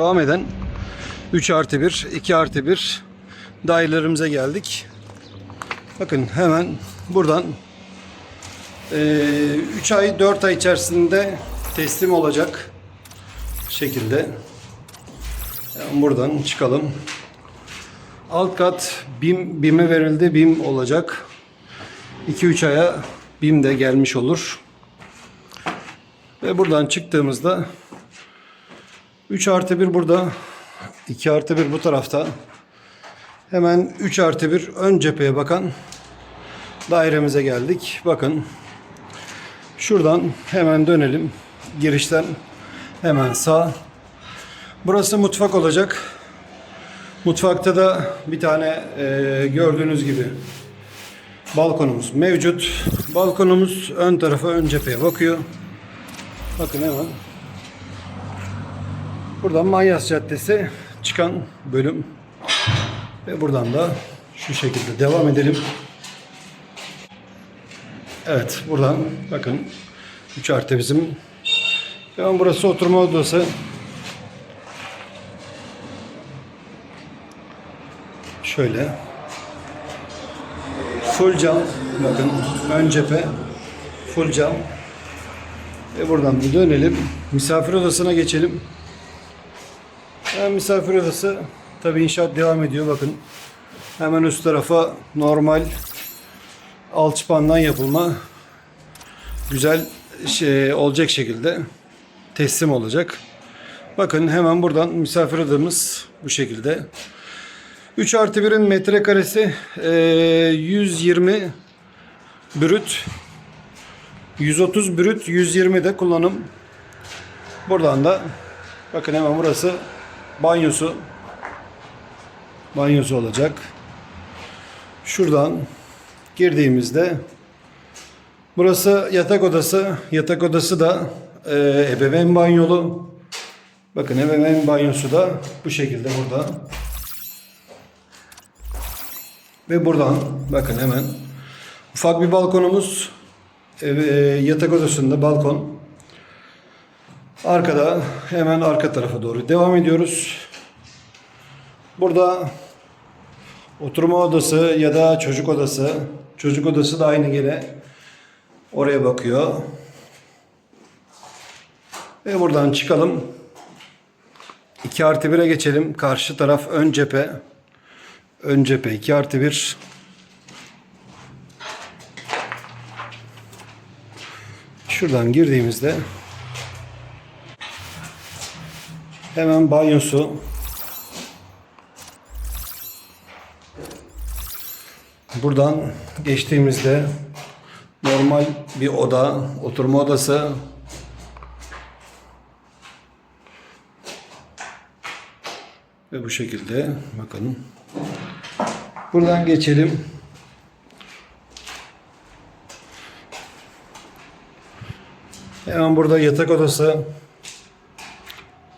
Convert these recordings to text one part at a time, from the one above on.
Devam eden 3 artı 1, 2 artı 1 dairelerimize geldik. Bakın hemen buradan 3 ay 4 ay içerisinde teslim olacak şekilde buradan çıkalım. Alt kat BİM, BİM'e verildi. BİM olacak. 2-3 aya BİM de gelmiş olur. Ve buradan çıktığımızda 3 artı 1 burada. 2 artı 1 bu tarafta. Hemen 3 artı 1 ön cepheye bakan dairemize geldik. Bakın. Şuradan hemen dönelim. Girişten hemen sağ. Burası mutfak olacak. Mutfakta da bir tane e, gördüğünüz gibi balkonumuz mevcut. Balkonumuz ön tarafa ön cepheye bakıyor. Bakın hemen. Buradan Manyas Caddesi çıkan bölüm. Ve buradan da şu şekilde devam edelim. Evet buradan bakın 3 artı bizim. Hemen burası oturma odası. Şöyle. Full cam. Bakın ön cephe. Full cam. Ve buradan bir dönelim. Misafir odasına geçelim. Yani misafir odası tabi inşaat devam ediyor bakın. Hemen üst tarafa normal alçıpandan yapılma güzel şey olacak şekilde teslim olacak. Bakın hemen buradan misafir odamız bu şekilde. 3 artı 1'in metrekaresi e, 120 brüt 130 brüt 120 de kullanım. Buradan da bakın hemen burası banyosu banyosu olacak. Şuradan girdiğimizde burası yatak odası. Yatak odası da e, ebeveyn banyolu. Bakın ebeveyn banyosu da bu şekilde burada. Ve buradan bakın hemen ufak bir balkonumuz. E, yatak odasında balkon. Arkada hemen arka tarafa doğru devam ediyoruz. Burada oturma odası ya da çocuk odası. Çocuk odası da aynı gene oraya bakıyor. Ve buradan çıkalım. 2 artı 1'e geçelim. Karşı taraf ön cephe. Ön cephe 2 artı 1. Şuradan girdiğimizde hemen banyosu. Buradan geçtiğimizde normal bir oda, oturma odası. Ve bu şekilde bakın buradan geçelim. Hemen burada yatak odası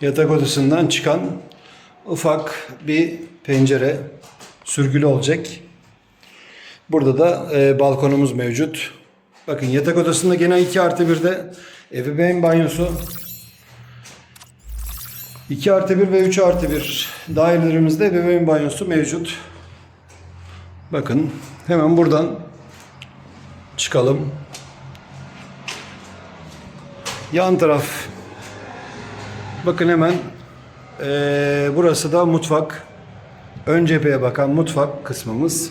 yatak odasından çıkan ufak bir pencere sürgülü olacak. Burada da e, balkonumuz mevcut. Bakın yatak odasında gene 2 artı 1'de ebeveyn banyosu. 2 artı 1 ve 3 artı 1 dairelerimizde ebeveyn banyosu mevcut. Bakın hemen buradan çıkalım. Yan taraf Bakın hemen eee, burası da mutfak. Ön cepheye bakan mutfak kısmımız.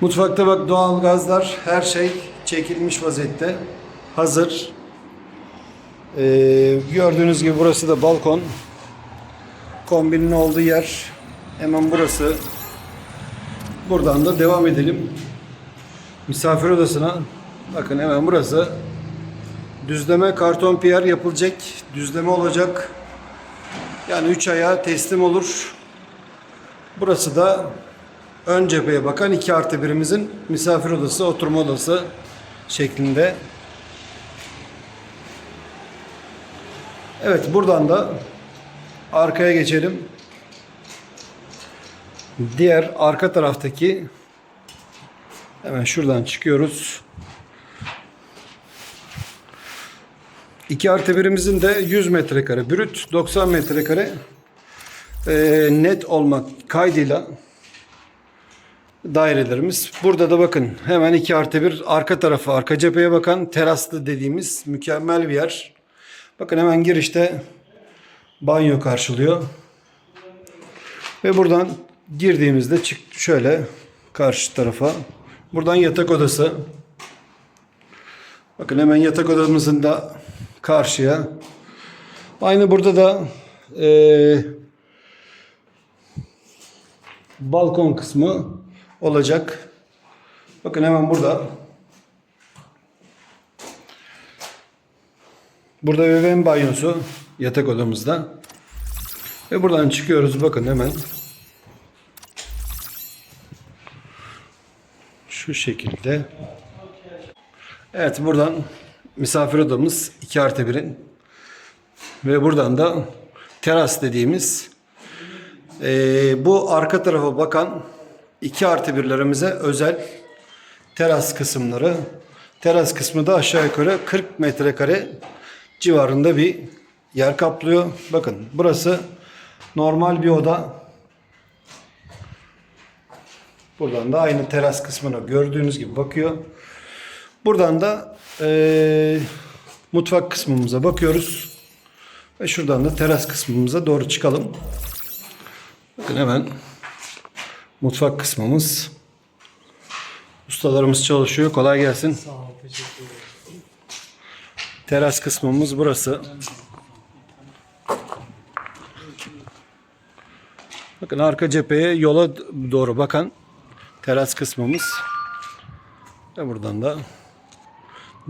Mutfakta bak doğal gazlar her şey çekilmiş vaziyette. Hazır. Eee, gördüğünüz gibi burası da balkon. Kombinin olduğu yer hemen burası. Buradan da devam edelim. Misafir odasına bakın hemen burası Düzleme karton piyer yapılacak. Düzleme olacak. Yani 3 aya teslim olur. Burası da ön cepheye bakan 2 artı 1'imizin misafir odası, oturma odası şeklinde. Evet buradan da arkaya geçelim. Diğer arka taraftaki hemen şuradan çıkıyoruz. 2 artı birimizin de 100 metrekare brüt, 90 metrekare e, net olmak kaydıyla dairelerimiz. Burada da bakın hemen 2 artı 1 arka tarafı, arka cepheye bakan teraslı dediğimiz mükemmel bir yer. Bakın hemen girişte banyo karşılıyor. Ve buradan girdiğimizde çık şöyle karşı tarafa. Buradan yatak odası. Bakın hemen yatak odamızın da karşıya. Aynı burada da eee, balkon kısmı olacak. Bakın hemen burada. Burada bebeğin banyosu yatak odamızda. Ve buradan çıkıyoruz bakın hemen. Şu şekilde. Evet buradan misafir odamız 2 artı 1'in. Ve buradan da teras dediğimiz eee, bu arka tarafa bakan 2 artı 1'lerimize özel teras kısımları. Teras kısmı da aşağı yukarı 40 metrekare civarında bir yer kaplıyor. Bakın burası normal bir oda. Buradan da aynı teras kısmına gördüğünüz gibi bakıyor. Buradan da eee, mutfak kısmımıza bakıyoruz. Ve şuradan da teras kısmımıza doğru çıkalım. Bakın hemen mutfak kısmımız. Ustalarımız çalışıyor. Kolay gelsin. Sağ ol, teşekkür ederim. Teras kısmımız burası. Bakın arka cepheye yola doğru bakan teras kısmımız. Ve buradan da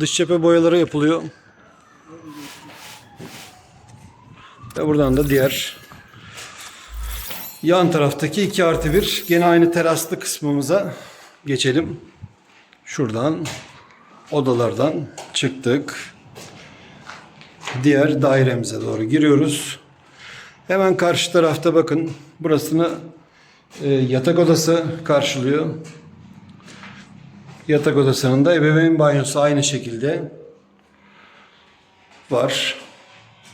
dış cephe boyaları yapılıyor. Ve buradan da diğer yan taraftaki 2 artı 1 gene aynı teraslı kısmımıza geçelim. Şuradan odalardan çıktık. Diğer dairemize doğru giriyoruz. Hemen karşı tarafta bakın burasını e, yatak odası karşılıyor. Yatak odasının da ebeveyn banyosu aynı şekilde var.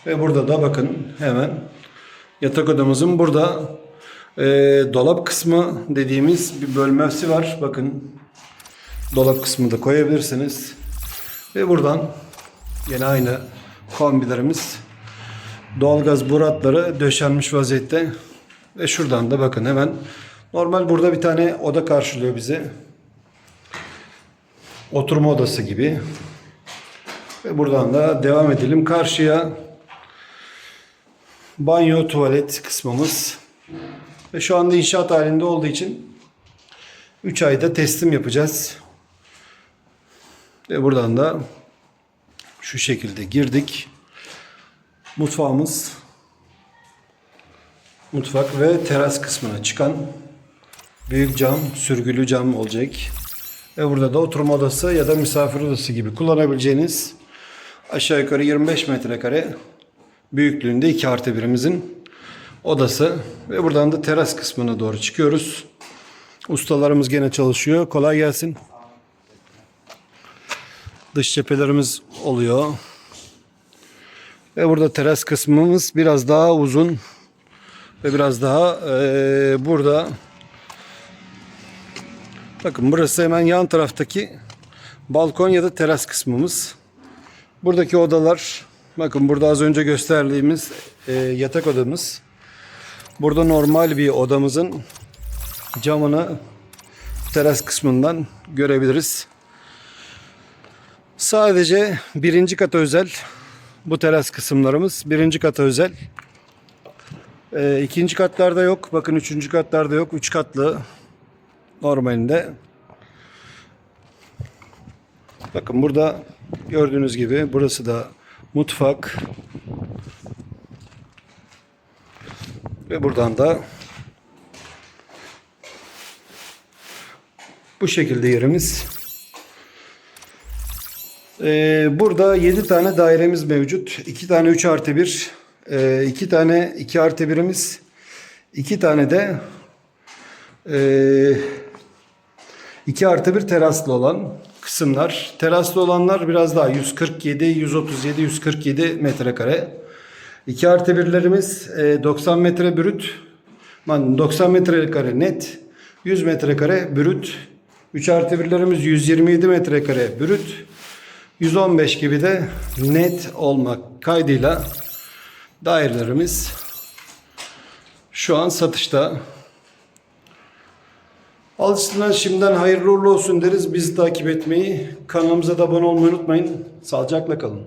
Ve burada da bakın hemen yatak odamızın burada e, dolap kısmı dediğimiz bir bölmesi var. Bakın dolap kısmını da koyabilirsiniz. Ve buradan yine aynı kombilerimiz doğalgaz buratları döşenmiş vaziyette. Ve şuradan da bakın hemen normal burada bir tane oda karşılıyor bizi. Oturma odası gibi. Ve buradan da devam edelim. Karşıya banyo tuvalet kısmımız. Ve şu anda inşaat halinde olduğu için 3 ayda teslim yapacağız. Ve buradan da şu şekilde girdik. Mutfağımız mutfak ve teras kısmına çıkan büyük cam, sürgülü cam olacak. Ve burada da oturma odası ya da misafir odası gibi kullanabileceğiniz aşağı yukarı 25 metrekare büyüklüğünde 2 artı birimizin odası. Ve buradan da teras kısmına doğru çıkıyoruz. Ustalarımız gene çalışıyor. Kolay gelsin. Dış cephelerimiz oluyor. Ve burada teras kısmımız biraz daha uzun ve biraz daha eee, burada bakın burası hemen yan taraftaki balkon ya da teras kısmımız. Buradaki odalar bakın burada az önce gösterdiğimiz eee, yatak odamız. Burada normal bir odamızın camını teras kısmından görebiliriz. Sadece birinci kata özel bu teras kısımlarımız. Birinci kata özel. Ee, ikinci katlarda yok. Bakın üçüncü katlarda yok. Üç katlı normalinde. Bakın burada gördüğünüz gibi burası da mutfak. Ve buradan da bu şekilde yerimiz. Ee, burada 7 tane dairemiz mevcut. 2 tane 3 artı 1. 2 tane 2 artı 1'imiz. 2 tane de e, 2 artı 1 teraslı olan kısımlar. Teraslı olanlar biraz daha 147, 137, 147 metrekare. 2 artı birlerimiz e, 90 metre brüt, man 90 metrekare net, 100 metrekare brüt. 3 artı birlerimiz 127 metrekare brüt, 115 gibi de net olmak kaydıyla dairelerimiz şu an satışta. Alıcısına şimdiden hayırlı uğurlu olsun deriz. Bizi takip etmeyi, kanalımıza da abone olmayı unutmayın. Sağlıcakla kalın.